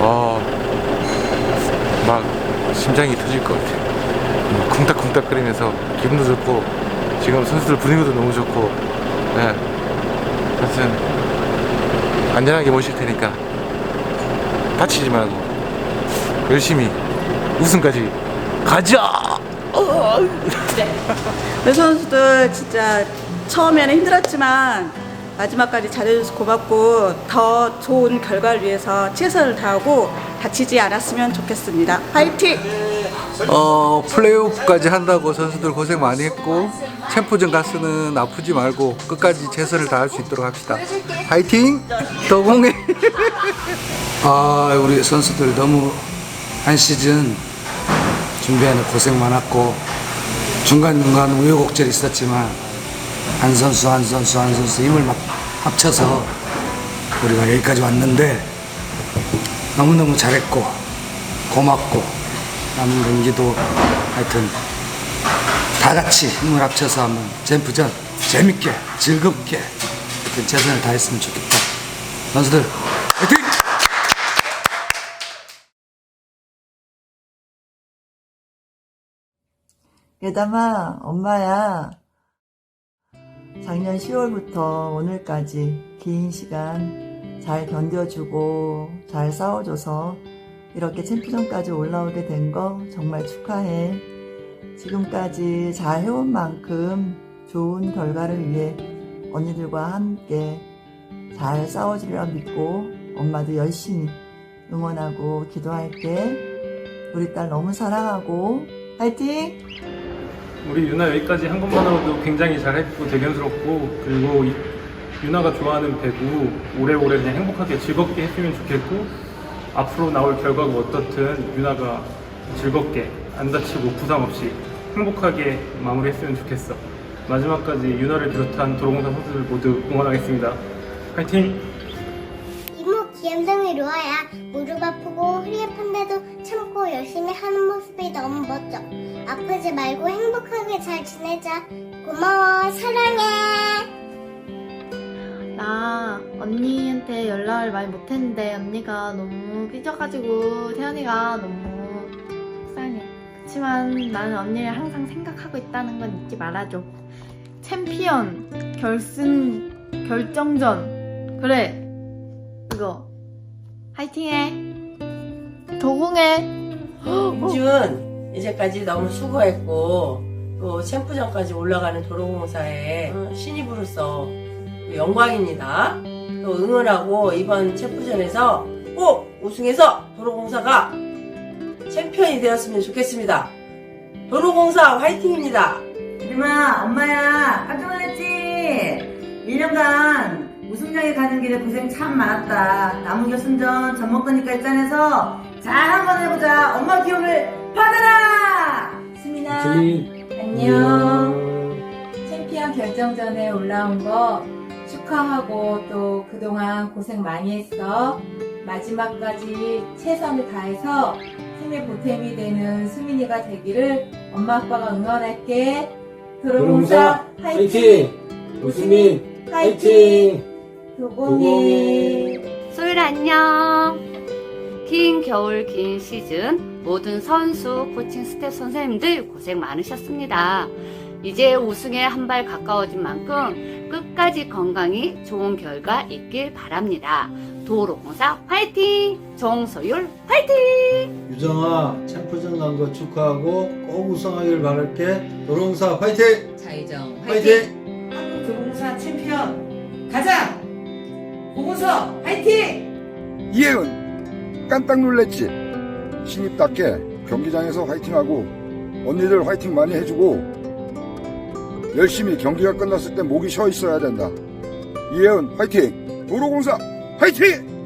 어, 막 심장이 터질 것 같아. 뭐 쿵닥쿵닥 거리면서 기분도 좋고 지금 선수들 분위기도 너무 좋고, 네. 하여튼 안전하게 모실 테니까 다치지 말고 열심히 우승까지 가자. 그 선수들 진짜 처음에는 힘들었지만 마지막까지 잘해줘서 고맙고 더 좋은 결과를 위해서 최선을 다하고 다치지 않았으면 좋겠습니다. 화이팅! 어, 플레이오프까지 한다고 선수들 고생 많이 했고 챔프전 가스는 아프지 말고 끝까지 최선을 다할 수 있도록 합시다. 파이팅! 더 공해! 아, 우리 선수들 너무 한 시즌 준비하는 고생 많았고 중간중간 우여곡절 있었지만 한 선수 한 선수 한 선수 힘을 막 합쳐서 우리가 여기까지 왔는데 너무너무 잘했고 고맙고 남은 경기도 하여튼 다 같이 힘을 합쳐서 한번 잼프전 재밌게 즐겁게 최선을 다했으면 좋겠다 선수들 화이팅! 예담아, 엄마야. 작년 10월부터 오늘까지 긴 시간 잘 견뎌주고 잘 싸워줘서 이렇게 챔피언까지 올라오게 된 거 정말 축하해. 지금까지 잘 해온 만큼 좋은 결과를 위해 언니들과 함께 잘 싸워주리라 믿고 엄마도 열심히 응원하고 기도할게. 우리 딸 너무 사랑하고 화이팅! 우리 유나 여기까지 한 것만으로도 굉장히 잘했고 대견스럽고 그리고 이- 유나가 좋아하는 배구 오래오래 그냥 행복하게 즐겁게 했으면 좋겠고 앞으로 나올 결과가 어떻든 유나가 즐겁게 안 다치고 부상 없이 행복하게 마무리했으면 좋겠어 마지막까지 유나를 비롯한 도로공사 선수들 모두 응원하겠습니다 화이팅! 이모 이 로아야 무릎 아프고 허리 아픈데도 참고 열심히 하는 모습이 너무 멋져 아프지 말고 행복하게 잘 지내자 고마워 사랑해 나 언니한테 연락을 많이 못했는데 언니가 너무 삐져가지고 태연이가 너무 속상해. 그렇지만 나는 언니를 항상 생각하고 있다는 건 잊지 말아줘. 챔피언, 결승, 결정전. 그래. 이거. 화이팅해. 도공해. 임준 이제까지 너무 수고했고 또 챔프전까지 올라가는 도로공사의 어, 신입으로서 영광입니다. 또 응원하고 이번 챔프전에서 꼭 우승해서 도로공사가 챔피언이 되었으면 좋겠습니다. 도로공사 화이팅입니다. 이름아, 엄마야, 깜짝 놀랐지? 1년간 우승장에 가는 길에 고생 참 많았다. 남은 결승전 전 먹거니까 일단해서 잘 한번 해보자. 엄마 기억을 받아라! 수민아, 안녕. 챔피언 결정전에 올라온 거 축하하고 또 그동안 고생 많이 했어. 마지막까지 최선을 다해서 팀의 보탬이 되는 수민이가 되기를 엄마 아빠가 응원할게. 도로공사 화이팅! 우수민 화이팅! 도공이 소율 안녕. 긴 겨울 긴 시즌 모든 선수, 코칭 스태프 선생님들 고생 많으셨습니다. 이제 우승에 한 발 가까워진 만큼 끝까지 건강히 좋은 결과 있길 바랍니다. 도로공사 화이팅! 정소율 화이팅! 유정아 챔프전 간 거 축하하고 꼭 우승하길 바랄게 도롱사 화이팅! 자이정 화이팅! 한국 도로공사 챔피언 가자! 보고서 화이팅! 이혜은 깜짝 놀랬지? 신입답게 경기장에서 화이팅하고 언니들 화이팅 많이 해주고 열심히 경기가 끝났을 때 목이 쉬어 있어야 된다. 이혜은 화이팅! 도로공사 화이팅